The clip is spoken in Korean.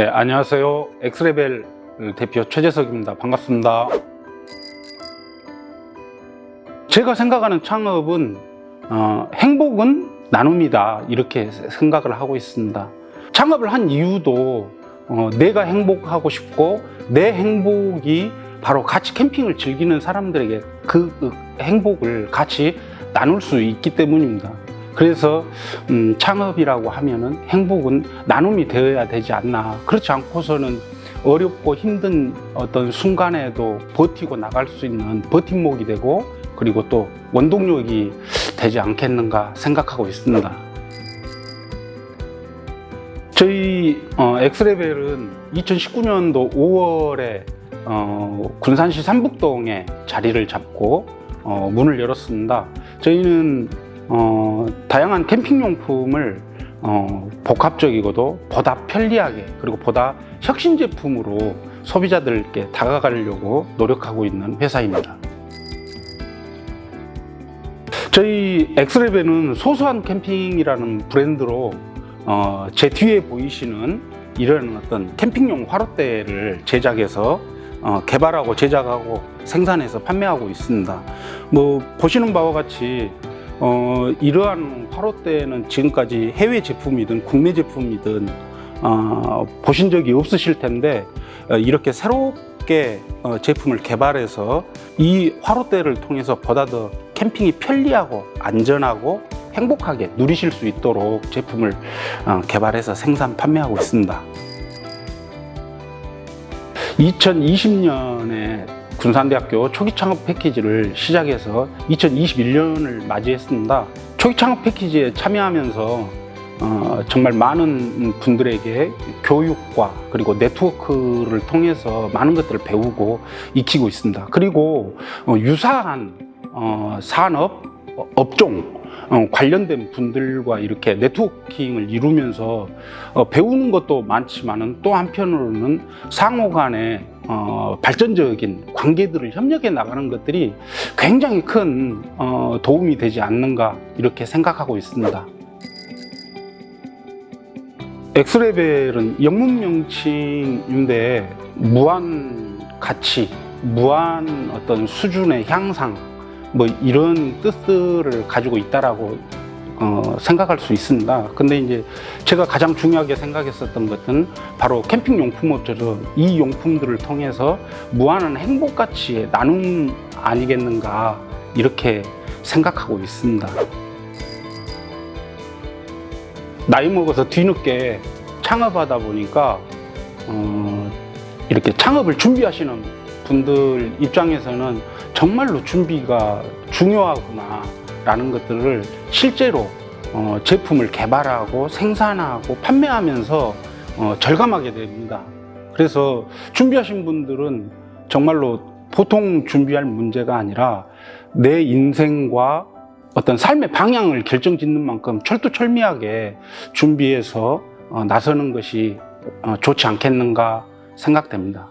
네, 안녕하세요. 엑스레벨 대표 최재석입니다. 반갑습니다. 제가 생각하는 창업은 어, 행복은 나눔이다 이렇게 생각을 하고 있습니다. 창업을 한 이유도 어, 내가 행복하고 싶고 내 행복이 바로 같이 캠핑을 즐기는 사람들에게 그, 그 행복을 같이 나눌 수 있기 때문입니다. 그래서 음, 창업이라고 하면은 행복은 나눔이 되어야 되지 않나. 그렇지 않고서는 어렵고 힘든 어떤 순간에도 버티고 나갈 수 있는 버팀목이 되고 그리고 또 원동력이 되지 않겠는가 생각하고 있습니다. 저희 어, 엑스레벨은 2019년도 5월에 어, 군산시 삼북동에 자리를 잡고 어, 문을 열었습니다. 저희는 어, 다양한 캠핑 용품을 어, 복합적이고도 보다 편리하게 그리고 보다 혁신 제품으로 소비자들께 다가가려고 노력하고 있는 회사입니다. 저희 엑스레벨은 소소한 캠핑이라는 브랜드로 어, 제 뒤에 보이시는 이런 어떤 캠핑용 화롯대를 제작해서 어, 개발하고 제작하고 생산해서 판매하고 있습니다. 뭐 보시는 바와 같이 어, 이러한 화롯대는 지금까지 해외 제품이든 국내 제품이든 어, 보신 적이 없으실 텐데 어, 이렇게 새롭게 어, 제품을 개발해서 이 화롯대를 통해서 보다 더 캠핑이 편리하고 안전하고 행복하게 누리실 수 있도록 제품을 어, 개발해서 생산 판매하고 있습니다. 2020년에 군산대학교 초기 창업 패키지를 시작해서 2021년을 맞이했습니다. 초기 창업 패키지에 참여하면서 어, 정말 많은 분들에게 교육과 그리고 네트워크를 통해서 많은 것들을 배우고 익히고 있습니다. 그리고 어, 유사한 어, 산업 어, 업종 어, 관련된 분들과 이렇게 네트워킹을 이루면서 어, 배우는 것도 많지만은 또 한편으로는 상호 간에 어, 발전적인 관계들을 협력해 나가는 것들이 굉장히 큰 어, 도움이 되지 않는가 이렇게 생각하고 있습니다. 엑스레벨은 영문 명칭인데 무한 가치, 무한 어떤 수준의 향상 뭐 이런 뜻들을 가지고 있다라고 어, 생각할 수 있습니다. 근데 이제 제가 가장 중요하게 생각했었던 것은 바로 캠핑 용품 업체로 이 용품들을 통해서 무한한 행복 가치의 나눔 아니겠는가 이렇게 생각하고 있습니다. 나이 먹어서 뒤늦게 창업하다 보니까 어, 이렇게 창업을 준비하시는 분들 입장에서는 정말로 준비가 중요하구나 라는 것들을 실제로 어, 제품을 개발하고 생산하고 판매하면서 어, 절감하게 됩니다. 그래서 준비하신 분들은 정말로 보통 준비할 문제가 아니라 내 인생과 어떤 삶의 방향을 결정 짓는 만큼 철두철미하게 준비해서 어, 나서는 것이 어, 좋지 않겠는가 생각됩니다.